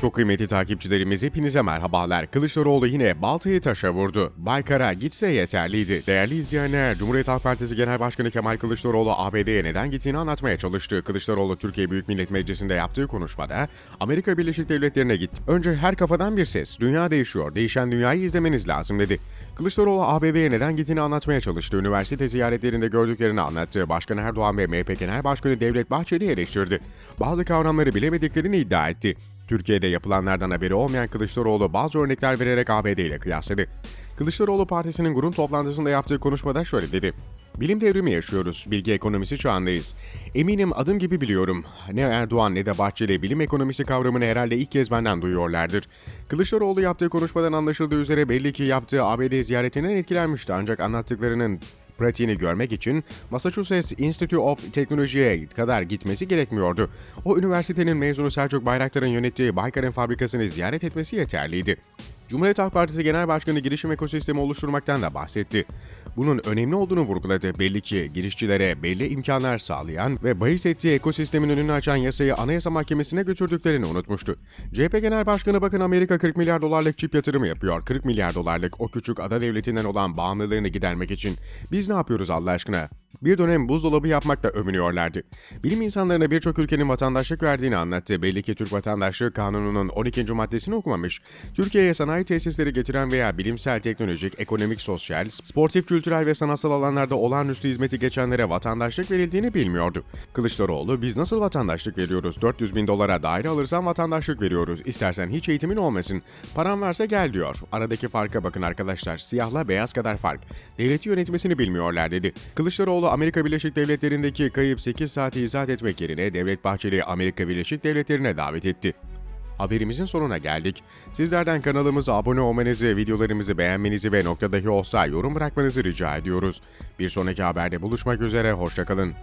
Çok kıymetli takipçilerimiz hepinize merhabalar. Kılıçdaroğlu yine baltayı taşa vurdu. Baykar'a gitse yeterliydi. Değerli izleyenler, Cumhuriyet Halk Partisi Genel Başkanı Kemal Kılıçdaroğlu ABD'ye neden gittiğini anlatmaya çalıştı. Kılıçdaroğlu Türkiye Büyük Millet Meclisi'nde yaptığı konuşmada Amerika Birleşik Devletleri'ne gitti. Önce her kafadan bir ses. Dünya değişiyor. Değişen dünyayı izlemeniz lazım dedi. Kılıçdaroğlu ABD'ye neden gittiğini anlatmaya çalıştı. Üniversite ziyaretlerinde gördüklerini anlattı. Başkan Erdoğan ve MHP Genel Başkanı Devlet Bahçeli eleştirdi. Bazı kavramları bilemediklerini iddia etti. Türkiye'de yapılanlardan haberi olmayan Kılıçdaroğlu bazı örnekler vererek ABD ile kıyasladı. Kılıçdaroğlu partisinin grup toplantısında yaptığı konuşmada şöyle dedi. Bilim devrimi yaşıyoruz. Bilgi ekonomisi çağındayız. Eminim adım gibi biliyorum. Ne Erdoğan ne de Bahçeli bilim ekonomisi kavramını herhalde ilk kez benden duyuyorlardır. Kılıçdaroğlu yaptığı konuşmadan anlaşıldığı üzere belli ki yaptığı ABD ziyaretinden etkilenmişti ancak anlattıklarının pratiğini görmek için Massachusetts Institute of Technology'ye kadar gitmesi gerekmiyordu. O üniversitenin mezunu Selçuk Bayraktar'ın yönettiği Baykar'ın fabrikasını ziyaret etmesi yeterliydi. Cumhuriyet Halk Partisi Genel Başkanı girişim ekosistemi oluşturmaktan da bahsetti. Bunun önemli olduğunu vurguladı. Belli ki girişçilere belli imkanlar sağlayan ve bahis ettiği ekosistemin önünü açan yasayı Anayasa Mahkemesi'ne götürdüklerini unutmuştu. CHP Genel Başkanı bakın Amerika 40 milyar dolarlık çip yatırımı yapıyor. 40 milyar dolarlık o küçük ada devletinden olan bağımlılığını gidermek için. Biz ne yapıyoruz Allah aşkına? Bir dönem buzdolabı yapmakla övünüyorlardı. Bilim insanlarına birçok ülkenin vatandaşlık verdiğini anlattı. Belli ki Türk Vatandaşlığı Kanunu'nun 12. maddesini okumamış. Türkiye'ye sanayi tesisleri getiren veya bilimsel, teknolojik, ekonomik, sosyal, sportif, kültürel ve sanatsal alanlarda olağanüstü hizmeti geçenlere vatandaşlık verildiğini bilmiyordu. Kılıçdaroğlu, biz nasıl vatandaşlık veriyoruz? 400 bin dolara daire alırsan vatandaşlık veriyoruz. İstersen hiç eğitimin olmasın. Param varsa gel diyor. Aradaki farka bakın arkadaşlar. Siyahla beyaz kadar fark. Devleti yönetmesini bilmiyorlar dedi. Kılıçdaroğlu Amerika Birleşik Devletleri'ndeki kayıp 8 saati izah etmek yerine Devlet Bahçeli'yi Amerika Birleşik Devletleri'ne davet etti. Haberimizin sonuna geldik. Sizlerden kanalımıza abone olmanızı, videolarımızı beğenmenizi ve nokta dahi olsa yorum bırakmanızı rica ediyoruz. Bir sonraki haberde buluşmak üzere, hoşçakalın.